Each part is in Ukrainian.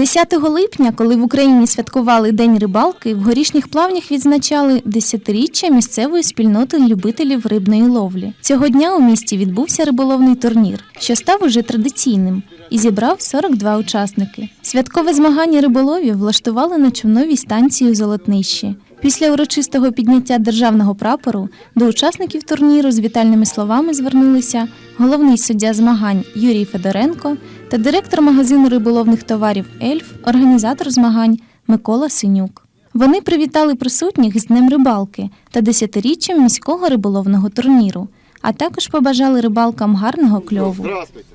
10 липня, коли в Україні святкували День рибалки, в горішніх плавнях відзначали десятиріччя місцевої спільноти любителів рибної ловлі. Цього дня у місті відбувся риболовний турнір, що став уже традиційним, і зібрав 42 учасники. Святкове змагання риболовів влаштували на човновій станції у Золотнищі. Після урочистого підняття державного прапору до учасників турніру з вітальними словами звернулися головний суддя змагань Юрій Федоренко та директор магазину риболовних товарів Ельф, організатор змагань Микола Синюк. Вони привітали присутніх з Днем рибалки та десятиріччям міського риболовного турніру, а також побажали рибалкам гарного кльову. Здравствуйте.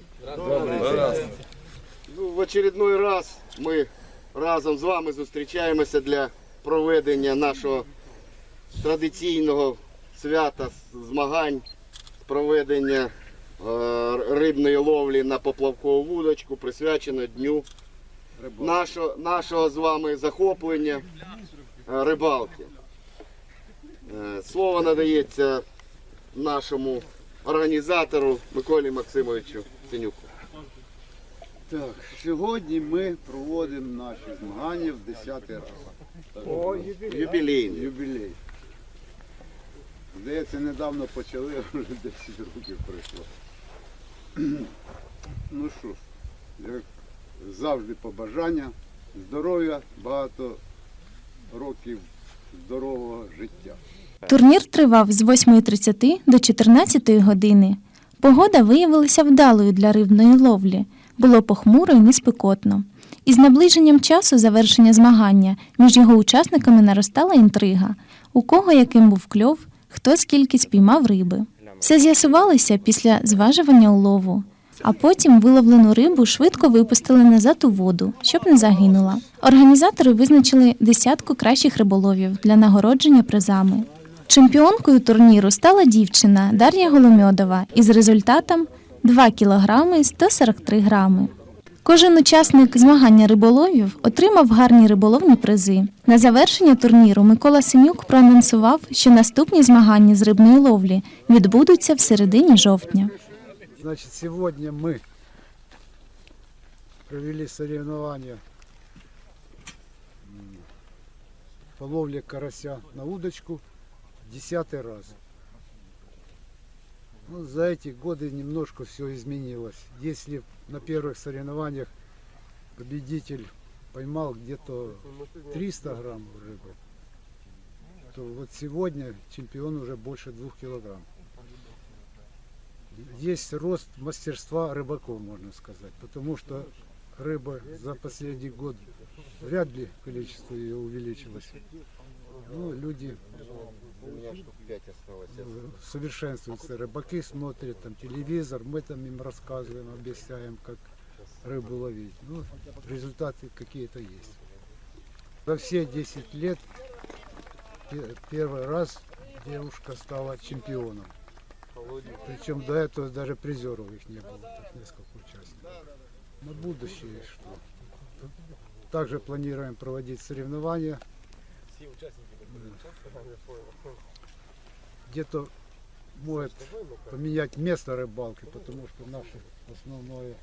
Ну, в очередной раз ми разом з вами зустрічаємося для проведення нашого традиційного свята змагань, проведення е, рибної ловлі на поплавкову вудочку, присвячено дню нашого, нашого з вами захоплення е, рибалки. Е, Слово надається нашому організатору Миколі Максимовичу Синюку. Так, сьогодні ми проводимо наші змагання в 10 раз. Юбілейний. Юбілей. Здається, недавно почали, а вже 10 років пройшло. Ну що ж, як завжди побажання, здоров'я, багато років здорового життя. Турнір тривав з 8.30 до 14 години. Погода виявилася вдалою для рибної ловлі. Було похмуро і неспекотно. Із наближенням часу завершення змагання між його учасниками наростала інтрига, у кого яким був кльов, хто скільки спіймав риби. Все з'ясувалося після зважування улову, а потім виловлену рибу швидко випустили назад у воду, щоб не загинула. Організатори визначили десятку кращих риболовів для нагородження призами. Чемпіонкою турніру стала дівчина Дар'я Голомьодова із результатом 2 кілограми 143 грами. Кожен учасник змагання риболовів отримав гарні риболовні призи. На завершення турніру Микола Синюк проанонсував, що наступні змагання з рибної ловлі відбудуться в середині жовтня. Значит, сегодня мы провели соревнования по ловле карася на удочку десятый раз. Ну, за эти годы немножко все изменилось. Если на первых соревнованиях победитель поймал где-то 300 грамм рыбы, то вот сегодня чемпион уже больше двух килограмм. Есть рост мастерства рыбаков, можно сказать, потому что рыба за последний год вряд ли количество ее увеличилось. Ну, люди э, совершенствуются, рыбаки смотрят там телевизор, мы там им рассказываем, объясняем, как рыбу ловить. Ну, результаты какие-то есть. За все 10 лет пе- первый раз девушка стала чемпионом. Причем до этого даже призеров их не было, так несколько участников. На будущее что? Также планируем проводить соревнования. Где-то может поменять место рыбалки, потому что наше основное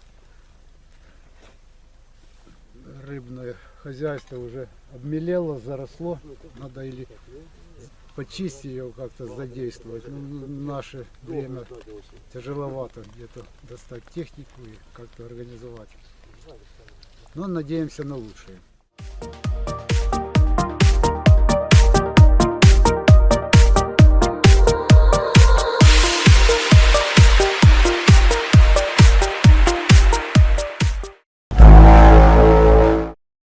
рыбное хозяйство уже обмелело, заросло. Надо или почистить его как-то задействовать. Ну, в наше время тяжеловато где-то достать технику и как-то организовать. Но надеемся на лучшее.